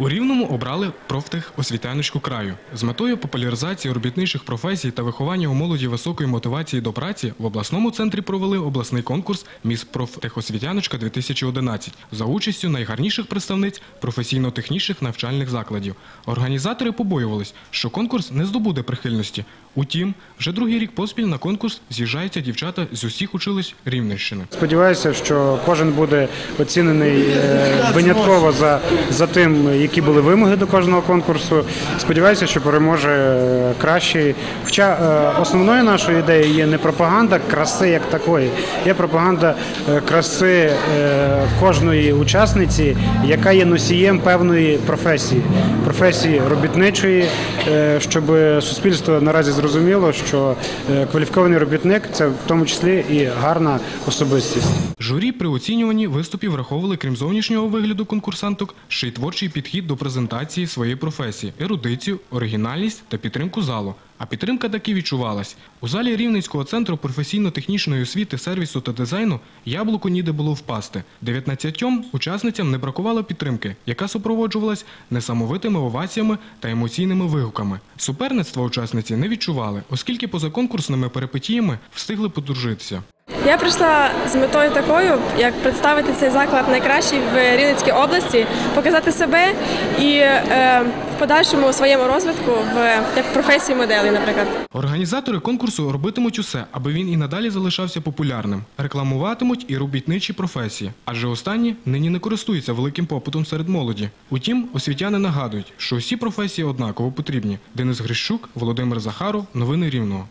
У Рівному обрали профтехосвітяночку краю. З метою популяризації робітничих професій та виховання у молоді високої мотивації до праці в обласному центрі провели обласний конкурс «Міс профтехосвітяночка 2011 за участю найгарніших представниць професійно-технічних навчальних закладів. Організатори побоювались, що конкурс не здобуде прихильності. Утім, вже другий рік поспіль на конкурс з'їжджаються дівчата з усіх училищ Рівненщини. Сподіваюся, що кожен буде оцінений е, винятково за, за тим, які були вимоги до кожного конкурсу. Сподіваюся, що переможе кращий. Хоча е, основною нашою ідеєю є не пропаганда краси як такої, є пропаганда е, краси е, кожної учасниці, яка є носієм певної професії, професії робітничої, щоб суспільство наразі зрозуміло, що кваліфікований робітник це в тому числі і гарна особистість. Журі при оцінюванні виступів враховували, крім зовнішнього вигляду конкурсанток, ще й творчий підхід до презентації своєї професії, ерудицію, оригінальність та підтримку залу. А підтримка таки відчувалась. У залі Рівненського центру професійно-технічної освіти, сервісу та дизайну яблуку ніде було впасти. 19 учасницям не бракувало підтримки, яка супроводжувалась несамовитими оваціями та емоційними вигуками. Суперництва учасниці не відчували, оскільки поза конкурсними перипетіями встигли подружитися. Я прийшла з метою такою, як представити цей заклад найкращий в Рівненській області, показати себе і е, в подальшому своєму розвитку в як професії моделі, наприклад. Організатори конкурсу робитимуть усе, аби він і надалі залишався популярним. Рекламуватимуть і робітничі професії, адже останні нині не користуються великим попитом серед молоді. Утім, освітяни нагадують, що усі професії однаково потрібні. Денис Грищук, Володимир Захаров, новини Рівного.